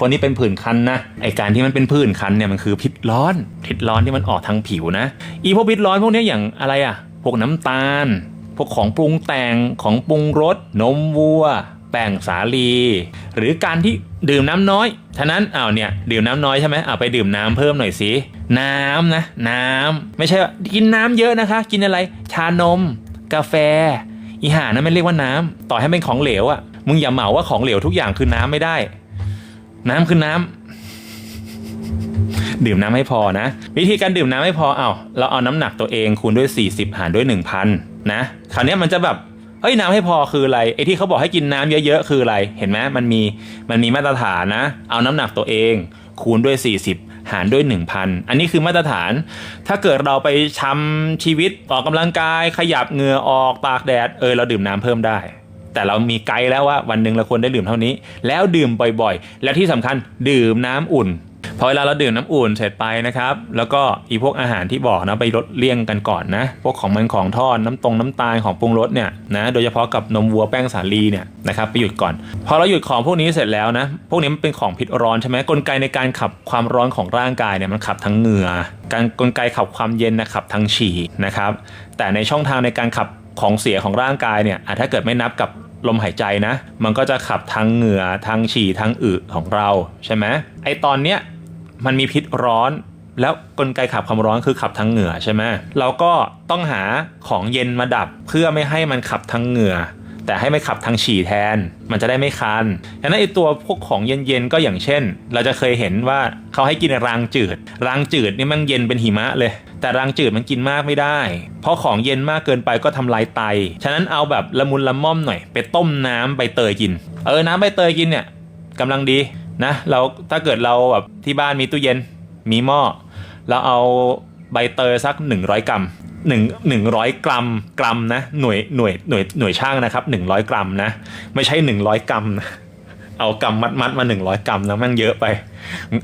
คนที่เป็นผื่นคันนะไอการที่มันเป็นผื่นคันเนี่ยมันคือพิษร้อนพิษร้อนที่มันออกทางผิวนะอีพวกพิษร้อนพวกนี้อย่างอะไรอะพวกน้ำตาล พวกของปรุงแต่งของปรุงรสนมวัว แป้งสาลี หรือการที่ดื่มน้ำน้อยฉะนั้นอ้าวเนี่ยดื่มน้ำน้อยใช่ไหมเอาไปดื่มน้ำเพิ่มหน่อยสิน้ำนะ น้ำไม่ใช่ว่ากินน้ำเยอะนะคะ กินอะไรชานม กาแฟ อีหานั่นไม่เรียกว่าน้ำต่อให้เป็นของเหลวอะ่ะมึงอย่าเหมาว่าของเหลวทุกอย่างคือน้ำไม่ได้ น้ำคือน้ำดื่มน้ำให้พอนะ วิธีการดื่มน้ำให้พอเอาเราเอาน้ำหนักตัวเองคูณด้วย 40 หารด้วย 1,000 นะคราวนี้มันจะแบบเอ้ยน้ำให้พอคืออะไรไอ้ที่เขาบอกให้กินน้ำเยอะๆคืออะไร เห็นไหมมันมีมันมีมาตรฐานนะ เอาน้ำหนักตัวเองคูณด้วย 40 หารด้วย 1,000 อันนี้คือมาตรฐาน ถ้าเกิดเราไปชำชีวิตออกกำลังกาย ขยับเหงื่อออกตากแดดเออเราดื่มน้ำเพิ่มได้ แต่เรามีไกด์แล้วว่าวันหนึ่งเราควรได้ดื่มเท่านี้ แล้วดื่มบ่อยๆ และที่สำคัญดื่มน้ำอุ่นพอเวลาเราดื่มน้ำอุ่นเสร็จไปนะครับ แล้วก็อีพวกอาหารที่บอกนะไปลดเลี่ยงกันก่อนนะ พวกของมันของทอดน้ำตรงน้ำตาลของปรุงรสเนี่ยนะ โดยเฉพาะกับนมวัวแป้งสาลีเนี่ยนะครับไปหยุดก่อน พอเราหยุดของพวกนี้เสร็จแล้วนะ พวกนี้มันเป็นของพิษร้อนใช่ไหมกลไกในการขับความร้อนของร่างกายเนี่ยมันขับทั้งเหงื่อ การกลไกขับความเย็นนะขับทั้งฉี่นะครับ แต่ในช่องทางในการขับ ของเสียของร่างกายเนี่ยถ้าเกิดไม่นับกับลมหายใจนะ มันก็จะขับทางเหงื่อทางฉี่ทางอึของเราใช่ไหมไอตอนเนี้ยมันมีพิษร้อนแล้วกลไกขับความร้อนคือขับทางเหงื่อใช่ไหมเราก็ต้องหาของเย็นมาดับเพื่อไม่ให้มันขับทางเหงื่อ แต่ให้ไม่ขับทางฉี่แทน มันจะได้ไม่คันดังนั้นไอตัวพวกของเย็นๆก็อย่างเช่น เราจะเคยเห็นว่าเขาให้กินรางจืด รางจืดนี่มันเย็นเป็นหิมะเลย แต่รางจืดมันกินมากไม่ได้ เพราะของเย็นมากเกินไปก็ทำลายไต ฉะนั้นเอาแบบละมุนละม่อมหน่อย ไปต้มน้ำใบเตยกิน เออน้ำใบเตยกินเนี่ยกำลังดีนะเราถ้าเกิดเราแบบที่บ้านมีตู้เย็นมีหม้อเราเอาใบเตยสัก 100 กรัมหนึ่งหนึ่งร้อยกรัมกรัมนะหน่วยหน่วยหน่วยหน่วยช่างนะครับ100กรัมนะไม่ใช่100กรัมนะเอากรัมมัดมัดมา100กรัมนะม่งเยอะไป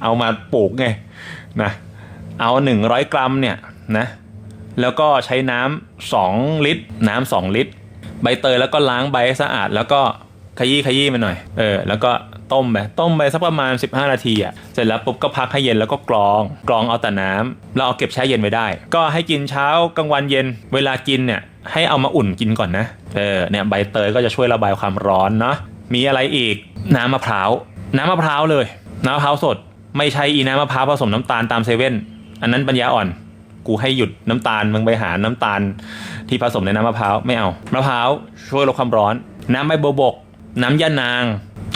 เอามาปลูกไงนะ เอา 100 กรัมเนี่ยนะแล้วก็ใช้น้ำ2ลิตร น้ำ2ลิตร ใบเตยแล้วก็ล้างใบให้สะอาด แล้วก็ขยี้ขยี้มันหน่อยเออแล้วก็ต้มไปต้มไปสักประมาณ 15 นาทีอะเสร็จแล้วปุ๊บก็พักให้เย็นแล้วก็กรองกรองเอาแต่น้ำแล้วเอาเก็บแช่เย็นไว้ได้ ก็ให้กินเช้ากลางวันเย็นเวลากินเนี่ยให้เอามาอุ่นกินก่อนนะเออเนี่ยใบเตยก็จะช่วยระบายความร้อนเนาะมีอะไรอีกน้ำมะพร้าวน้ำมะพร้าวเลย น้ำมะพร้าวสด ไม่ใช่อีน้ำมะพร้าวผสมน้ำตาลตามเซเว่น อันนั้นปัญญาอ่อน กูให้หยุดน้ำตาลมึงไปหาน้ำตาลที่ผสมในน้ำมะพร้าวไม่เอามะพร้าวช่วยลดความร้อน น้ำใบบัวบก น้ำยานาง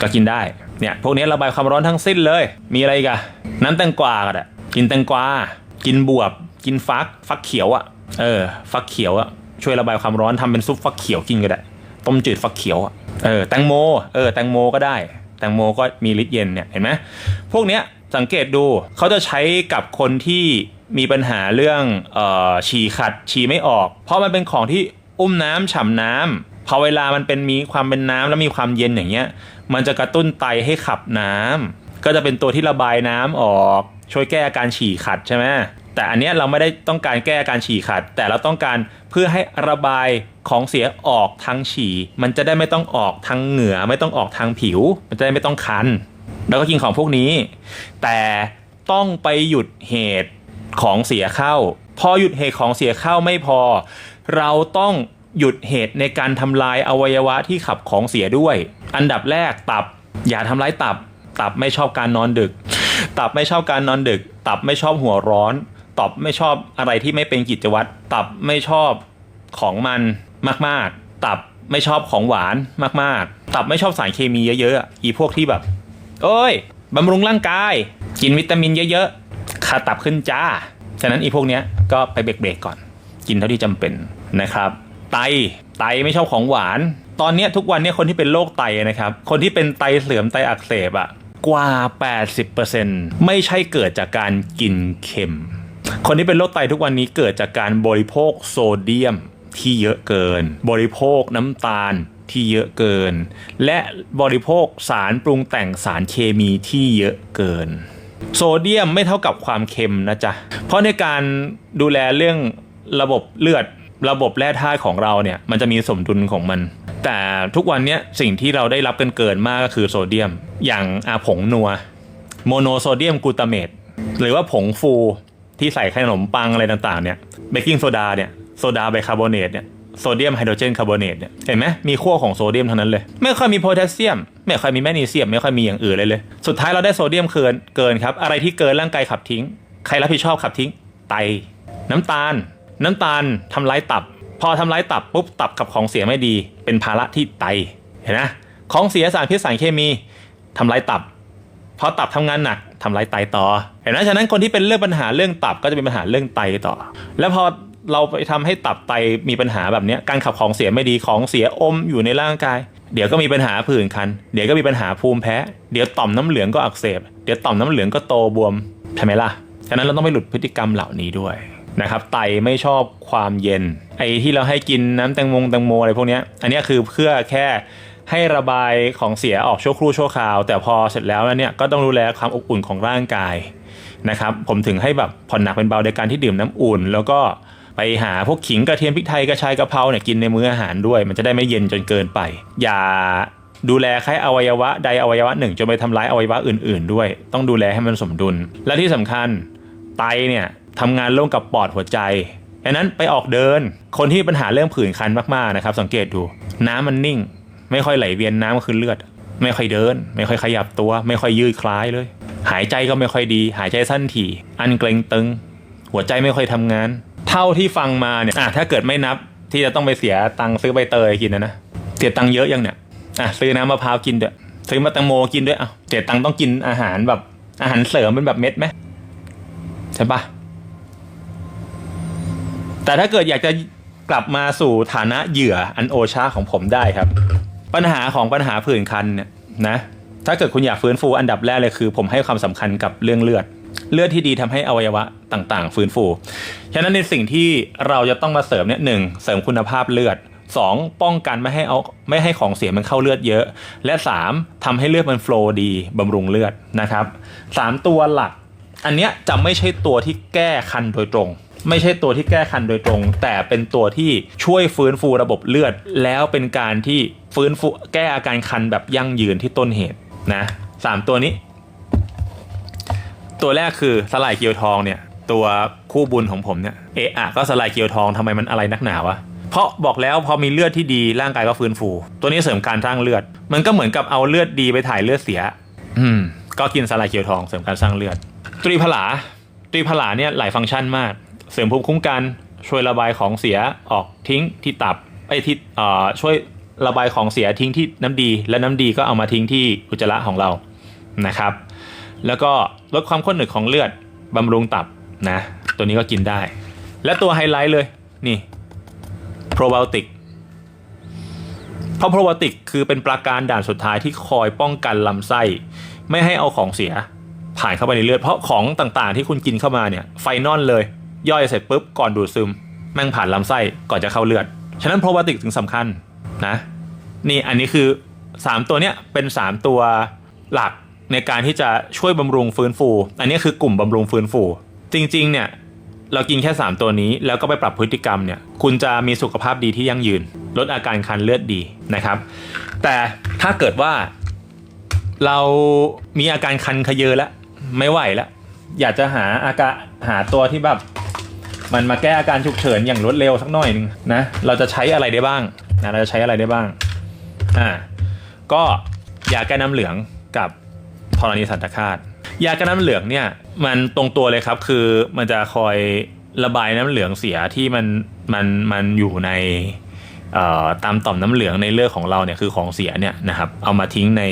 ก็กินได้เนี่ยพวกนี้ระบายความร้อนทั้งสิ้นเลย มีอะไรกอะน้ำแตงกวาก็ได้กินแตงกวากินบวบ กินฟักฟักเขียวอะเออ ฟักเขียวอะช่วยระบายความร้อนทำเป็นซุปฟักเขียวกินก็ได้ ต้มจืดฟักเขียวอะเออแตงโมเออแตงโมก็ได้ แตงโมก็มีฤทธิ์เย็นเนี่ยเห็นไหมพวกเนี้ย สังเกตดูเขาจะใช้กับคนที่มีปัญหาเรื่องเอ่อฉี่ขัดฉี่ไม่ออก เพราะมันเป็นของที่อุ้มน้ำฉ่ำน้ำพอเวลามันเป็นมีความเป็นน้ำแล้วมีความเย็นอย่างเงี้ย มันจะกระตุ้นไตให้ขับน้ำก็จะเป็นตัวที่ระบายน้ำออก ช่วยแก้อาการฉี่ขัดใช่ไหมแต่อันเนี้ยเราไม่ได้ต้องการแก้อาการฉี่ขัด แต่เราต้องการเพื่อให้ระบายของเสียออกทางฉี่ มันจะได้ไม่ต้องออกทางเหงื่อไม่ต้องออกทางผิว มันจะได้ไม่ต้องคัน แล้วก็กินของพวกนี้ แต่ต้องไปหยุดเหตุของเสียเข้า พอหยุดเหตุของเสียเข้าไม่พอ เราต้องหยุดเหตุในการทำลายอวัยวะที่ขับของเสียด้วย อันดับแรกตับ อย่าทำร้ายตับ ตับไม่ชอบการนอนดึก ตับไม่ชอบการนอนดึก ตับไม่ชอบหัวร้อน ตับไม่ชอบอะไรที่ไม่เป็นกิจวัตร ตับไม่ชอบของมันมาก ๆ ตับไม่ชอบของหวานมาก ๆ ตับไม่ชอบสารเคมีเยอะๆอะอีพวกที่แบบ เอ้ยบำรุงร่างกาย กินวิตามินเยอะๆขาตับขึ้นจ้า ฉะนั้นอีพวกเนี้ยก็ไปเบรกๆก่อน กินเท่าที่จำเป็นนะครับ ไตไตไม่ชอบของหวาน ตอนนี้ทุกวันนี้คนที่เป็นโรคไตนะครับ คนที่เป็นไตเสื่อมไตอักเสบอะกว่า 80%ไม่ใช่เกิดจากการกินเค็ม คนที่เป็นโรคไตทุกวันนี้เกิดจากการบริโภคโซเดียมที่เยอะเกิน บริโภคน้ำตาล ที่เยอะเกิน และบริโภคสารปรุงแต่งสารเคมีที่เยอะเกิน โซเดียมไม่เท่ากับความเค็มนะจ๊ะ เพราะในการดูแลเรื่องระบบเลือดระบบแร่ธาตุของเราเนี่ยมันจะมีสมดุลของมัน แต่ทุกวันนี้สิ่งที่เราได้รับกันเกินมากก็คือโซเดียม อย่างอาผงนัว โมโนโซเดียมกลูตาเมตหรือว่าผงฟูที่ใส่ขนมปังอะไรต่างๆเนี่ยเบกกิ้งโซดาเนี่ยโซดาไบคาร์บอเนตเนี่ย โซเดียมไฮโดรเจนคาร์บอเนตเนี่ยเห็นไหมมีขั้วของโซเดียมทั้งนั้นเลย ไม่ค่อยมีโพแทสเซียม ไม่ค่อยมีแมกนีเซียม ไม่ค่อยมีอย่างอื่นเลยเลย สุดท้ายเราได้โซเดียมเกินเกินครับอะไรที่เกินร่างกายขับทิ้ง ใครรับผิดชอบขับทิ้งไต น้ำตาล น้ำตาลทำร้ายตับ พอทำร้ายตับปุ๊บตับกับของเสียไม่ดี เป็นภาระที่ไตเห็นไหมของเสียสารพิษสารเคมีทำร้ายตับพอตับทำงานหนักทำร้ายไตต่อ เห็นไหมฉะนั้นคนที่เป็นเรื่องปัญหาเรื่องตับก็จะเป็นปัญหาเรื่องไตต่อ แล้วพอ เราไปทำให้ตับไตมีปัญหาแบบนี้การขับของเสียไม่ดีของเสียอมอยู่ในร่างกาย เดี๋ยวก็มีปัญหาผื่นคัน เดี๋ยวก็มีปัญหาภูมิแพ้ เดี๋ยวต่อมน้ำเหลืองก็อักเสบ เดี๋ยวต่อมน้ำเหลืองก็โตบวมใช่ไหมล่ะฉะนั้นเราต้องไปหลุดพฤติกรรมเหล่านี้ด้วยนะครับไตไม่ชอบความเย็น ไอ้ที่เราให้กินน้ำแตงโมแตงโมอะไรพวกนี้อันนี้คือเพื่อแค่ให้ระบายของเสียออกชั่วครู่ชั่วคราว แต่พอเสร็จแล้วเนี่ยก็ต้องดูแลความอบอุ่นของร่างกายนะครับผมถึงให้แบบผ่อนหนักเป็นเบาในการที่ดื่มน้ำอุ่น แล้วก็ ไปหาพวกขิงกระเทียมพริกไทยกระชายกระเพราเนี่ยกินในมื้ออาหารด้วย มันจะได้ไม่เย็นจนเกินไป อย่าดูแลแค่อวัยวะใดอวัยวะหนึ่งจนไปทำร้ายอวัยวะอื่น ๆ ด้วย ต้องดูแลให้มันสมดุล และที่สำคัญไตเนี่ยทำงานร่วมกับปอดหัวใจดังนั้นไปออกเดิน คนที่มีปัญหาเรื่องผื่นคันมากๆนะครับ สังเกตดู น้ำมันนิ่ง ไม่ค่อยไหลเวียนน้ำก็คือเลือด ไม่ค่อยเดิน ไม่ค่อยขยับตัว ไม่ค่อยยืดคล้ายเลย หายใจก็ไม่ค่อยดี หายใจสั้นถี่ อันเกรงตึง หัวใจไม่ค่อยทำงาน เท่าที่ฟังมาเนี่ยอะถ้าเกิดไม่นับที่จะต้องไปเสียตังค์ซื้อใบเตยกินนะนะเสียตังค์เยอะยังเนี่ยอะซื้อน้ำมะพร้าวกินเด้อซื้อมาแตงโมกินด้วยอะเสียตังค์ต้องกินอาหารแบบอาหารเสริมเป็นแบบเม็ดไหมใช่ปะแต่ถ้าเกิดอยากจะกลับมาสู่ฐานะเหยื่ออันโอชาของผมได้ครับ ปัญหาของปัญหาผื่นคันเนี่ยนะถ้าเกิดคุณอยากฟื้นฟูอันดับแรกเลยคือ ผมให้ความสำคัญกับเรื่องเลือด เลือดที่ดีทำให้อวัยวะต่างๆ ฟื้นฟู ฉะนั้นในสิ่งที่เราจะต้องมาเสริมเนี่ยหนึ่งเสริมคุณภาพเลือด 2. ป้องกันไม่ให้เอาไม่ให้ของเสียมันเข้าเลือดเยอะ และ 3. ทำให้เลือดมันโฟลว์ดีบำรุงเลือดนะครับสามตัวหลัก อันเนี้ยจะไม่ใช่ตัวที่แก้คันโดยตรง ไม่ใช่ตัวที่แก้คันโดยตรง แต่เป็นตัวที่ช่วยฟื้นฟูระบบเลือด แล้วเป็นการที่ฟื้นฟูแก้อาการคันแบบยั่งยืนที่ต้นเหตุนะสามตัวนี้ ตัวแรกคือสลายเกียวทองเนี่ย ตัวคู่บุญของผมเนี่ยเอะอะก็สลายเกียวทองทำไมมันอะไรนักหนาวะเพราะบอกแล้วพอมีเลือดที่ดีร่างกายก็ฟื้นฟู ตัวนี้เสริมการสร้างเลือด มันก็เหมือนกับเอาเลือดดีไปถ่ายเลือดเสีย อืม ก็กินสลายเกียวทองเสริมการสร้างเลือด ตรีผลา ตรีผลาเนี่ยหลายฟังก์ชันมาก เสริมภูมิคุ้มกันช่วยระบายของเสียออกทิ้งที่ตับไอ้ที่เอ่อช่วยระบายของเสียทิ้งที่น้ำดี และน้ำดีก็เอามาทิ้งที่อุจจาระของเรานะครับ แล้วก็ลดความข้นหนึบของเลือดบำรุงตับนะ ตัวนี้ก็กินได้ และตัวไฮไลท์เลยนี่โปรไบโอติกเพราะโปรไบโอติกคือเป็นปราการด่านสุดท้ายที่คอยป้องกันลำไส้ ไม่ให้เอาของเสียผ่านเข้าไปในเลือด เพราะของต่างๆ ที่คุณกินเข้ามาเนี่ยไฟนอลเลย ย่อยเสร็จปุ๊บก่อนดูดซึม แม่งผ่านลำไส้ก่อนจะเข้าเลือด ฉะนั้นโปรไบโอติกถึงสำคัญนะ นี่อันนี้คือ 3 ตัวเนี้ยเป็น 3 ตัวหลัก ในการที่จะช่วยบำรุงฟื้นฟู อันนี้คือกลุ่มบำรุงฟื้นฟู จริงๆเนี่ยเรากินแค่ 3 ตัวนี้แล้วก็ไปปรับพฤติกรรมเนี่ยคุณจะมีสุขภาพดีที่ยั่งยืน ลดอาการคันเลือดดีนะครับ แต่ถ้าเกิดว่าเรามีอาการคันขยเยอแล้วไม่ไหวแล้วอยากจะหาอาการหาตัวที่แบบมันมาแก้อาการฉุกเฉินอย่างรวดเร็วสักหน่อยนึงนะเราจะใช้อะไรได้บ้างนะเราจะใช้อะไรได้บ้างอ่าก็ยาแก้น้ำเหลืองกับ ธรณีสันตคาตยาแก้น้ำเหลืองเนี่ยมันตรงตัวเลยครับคือมันจะคอยระบายน้ำเหลืองเสียที่มันมันมันอยู่ในตามต่อมน้ำเหลืองในเลือดของเราเนี่ยคือของเสียเนี่ยนะครับเอามาทิ้งใน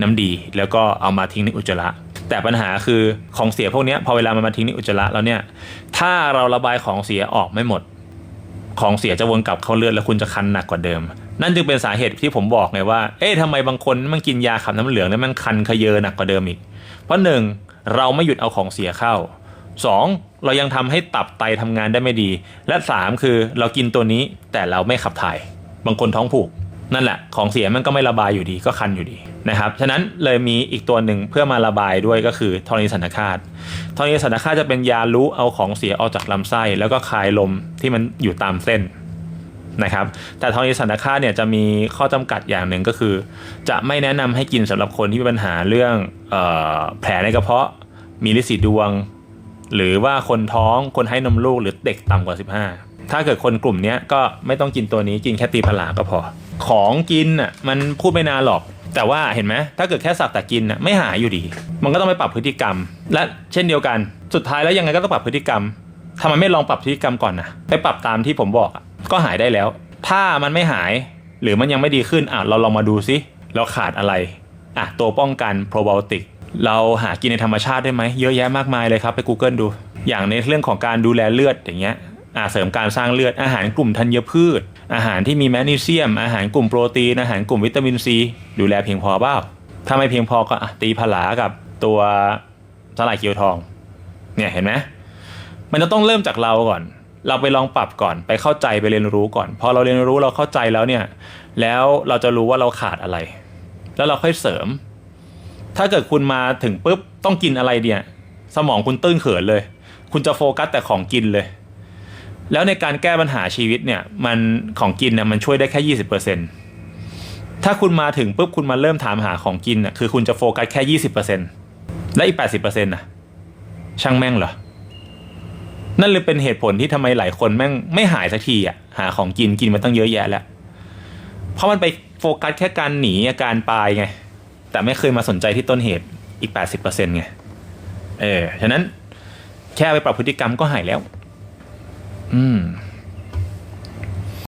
น้ำดี แล้วก็เอามาทิ้งในอุจจาระแต่ปัญหาคือของเสียพวกนี้พอเวลามันมาทิ้งในอุจจาระแล้วเนี่ยถ้าเราระบายของเสียออกไม่หมด ของเสียจะวนกลับเข้าเลือดแล้วคุณจะคันหนักกว่าเดิม นั่นจึงเป็นสาเหตุที่ผมบอกไงว่า เอ๊ะทำไมบางคนมันกินยาขับน้ำเหลืองแล้วมันคันขยเยอหนักกว่าเดิมอีก เพราะหนึ่งเราไม่หยุดเอาของเสียเข้าสองเรายังทำให้ตับไตทำงานได้ไม่ดี และสามคือเรากินตัวนี้แต่เราไม่ขับถ่าย บางคนท้องผูก นั่นแหละ ของเสียมันก็ไม่ระบายอยู่ดีก็คันอยู่ดีนะครับฉะนั้นเลยมีอีกตัวหนึ่งเพื่อมาระบายด้วยก็คือธรณีสันคาตธรณีสันคาตจะเป็นยารู้เอาของเสียออกจากลำไส้ แล้วก็คลายลมที่มันอยู่ตามเส้น นะครับ แต่ทองดีสันตคาเนี่ยจะมีข้อจำกัดอย่างหนึ่งก็คือ จะไม่แนะนำให้กินสำหรับคนที่มีปัญหาเรื่องออแผลในกระเพาะ มีลินสีดวง หรือว่าคนท้องคนให้นมลูกหรือเด็กต่ำกว่า 15 ถ้าเกิดคนกลุ่มนี้ก็ไม่ต้องกินตัวนี้กินแค่ตีผลาก็พอ ของกินอะมันพูดไม่นานหรอกแต่ว่าเห็นไหมถ้าเกิดแค่สักแต่กินน่ะไม่หายอยู่ดี มันก็ต้องไปปรับพฤติกรรม และเช่นเดียวกัน สุดท้ายแล้วยังไงก็ต้องปรับพฤติกรรมทำไมไม่ลองปรับพฤติกรรมก่อนนะไปปรับตามที่ผมบอกอะ ก็หายได้แล้ว ถ้ามันไม่หายหรือมันยังไม่ดีขึ้นอะเราลองมาดูซิเราขาดอะไรอะตัวป้องกันโปรไบโอติกเราหากินในธรรมชาติได้ไหมเยอะแยะมากมายเลยครับไป Google ดู อย่างในเรื่องของการดูแลเลือดอย่างเงี้ยอ่าเสริมการสร้างเลือดอาหารกลุ่มธัญพืช อาหารที่มีแมกนีเซียม อาหารกลุ่มโปรตีนอาหารกลุ่มวิตามินซีดูแลเพียงพอเปล่าถ้าไม่เพียงพอก็อตีผลากับตัวสลายเกียวทอง เนี่ยเห็นไหมมันจะต้องเริ่มจากเราก่อน เราไปลองปรับก่อน ไปเข้าใจไปเรียนรู้ก่อน พอเราเรียนรู้เราเข้าใจแล้วเนี่ย แล้วเราจะรู้ว่าเราขาดอะไร แล้วเราค่อยเสริม ถ้าเกิดคุณมาถึงปุ๊บต้องกินอะไรเนี่ย สมองคุณตื้นเขินเลย คุณจะโฟกัสแต่ของกินเลย แล้วในการแก้ปัญหาชีวิตเนี่ย มันของกินเนี่ยมันช่วยได้แค่ยี่สิบเปอร์เซ็นถ้าคุณมาถึงปุ๊บคุณมาเริ่มถามหาของกินน่ะคือคุณจะโฟกัสแค่ยี่สิบเปอร์เซ็นและอีกแปดสิบเปอร์เซ็นต์น่ะช่างแม่งเหรอ นั่นเลยเป็นเหตุผลที่ทำไมหลายคนแม่งไม่หายสักทีอะหาของกินกินมาตั้งเยอะแยะแล้ว เพราะมันไปโฟกัสแค่การหนีอาการปลายไง แต่ไม่เคยมาสนใจที่ต้นเหตุอีก 80%ไง เออ ฉะนั้นแค่ไปปรับพฤติกรรมก็หายแล้ว อืม